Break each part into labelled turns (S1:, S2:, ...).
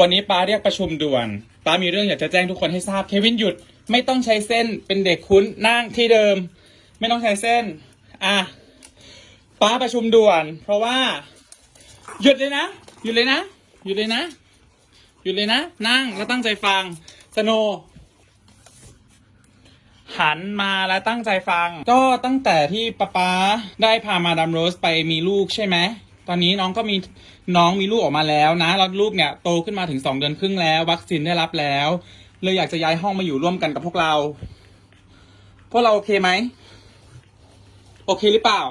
S1: วันนี้ป้าเรียกประชุมด่วนป้ามีเรื่องอยากจะแจ้งทุกคนให้ทราบ เควินหยุดไม่ต้องใช้เส้นเป็นเด็กคุ้นนั่งที่เดิม ไม่ต้องใช้เส้น อะป้าประชุมด่วน เพราะว่า หยุดเลยนะหยุดเลยนะหยุดเลยนะหยุดเลยนะ นั่งแล้วตั้งใจฟังสโนหันมาแล้วตั้งใจฟัง ก็ตั้งแต่ที่ป๊าป๊าได้พามาดามโรสไปมีลูกใช่ไหม ตอนนี้น้องก็มีน้องมีลูกออกมาแล้วนะแล้วลูกเนี่ยโตขึ้นมาถึงสองเดือนครึ่งแล้ว วัคซีนได้รับแล้ว เลยอยากจะย้ายห้องมาอยู่ร่วมกันกับพวกเรา พวกเราโอเคไหม โอเคหรือเปล่า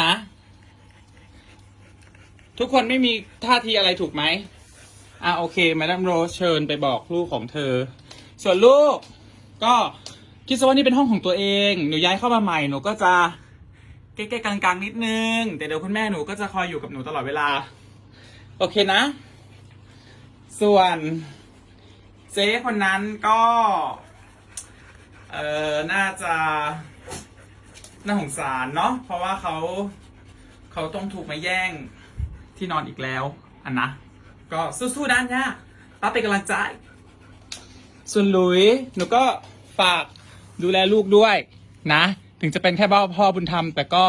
S1: ฮะทุกคนไม่มีท่าทีอะไรถูกไหมอะโอเคแมดามโรสเชิญไปบอกลูกของเธอ ส่วนลูก ก็คิดซะว่านี่เป็นห้องของตัวเอง หนูย้ายเข้ามาใหม่ หนูก็จะ ใกล้ๆกลางๆนิดนึงแต่เดี๋ยวคุณแม่หนูก็จะคอยอยู่กับหนูตลอดเวลา โอเคนะ ส่วนเจ๊คนนั้นก็ เออน่าจะ น่าสงสารเนาะเพราะว่าเขาเขาต้องถูกมาแย่งที่นอนอีกแล้ว อันนะ ก็สู้ๆด้านย่าป้าเป็นกำลังใจ ส่วนหลุยหนูก็ฝากดูแลลูกด้วยนะ ถึงจะเป็นแค่พ่อพ่อบุญธรรม แต่ก็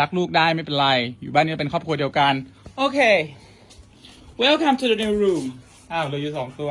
S1: รักลูกได้ไม่เป็นไร อยู่บ้านนี้เป็นครอบครัวเดียวกัน โอเค welcome to the new room อ้าวเหลืออยู่สองตัว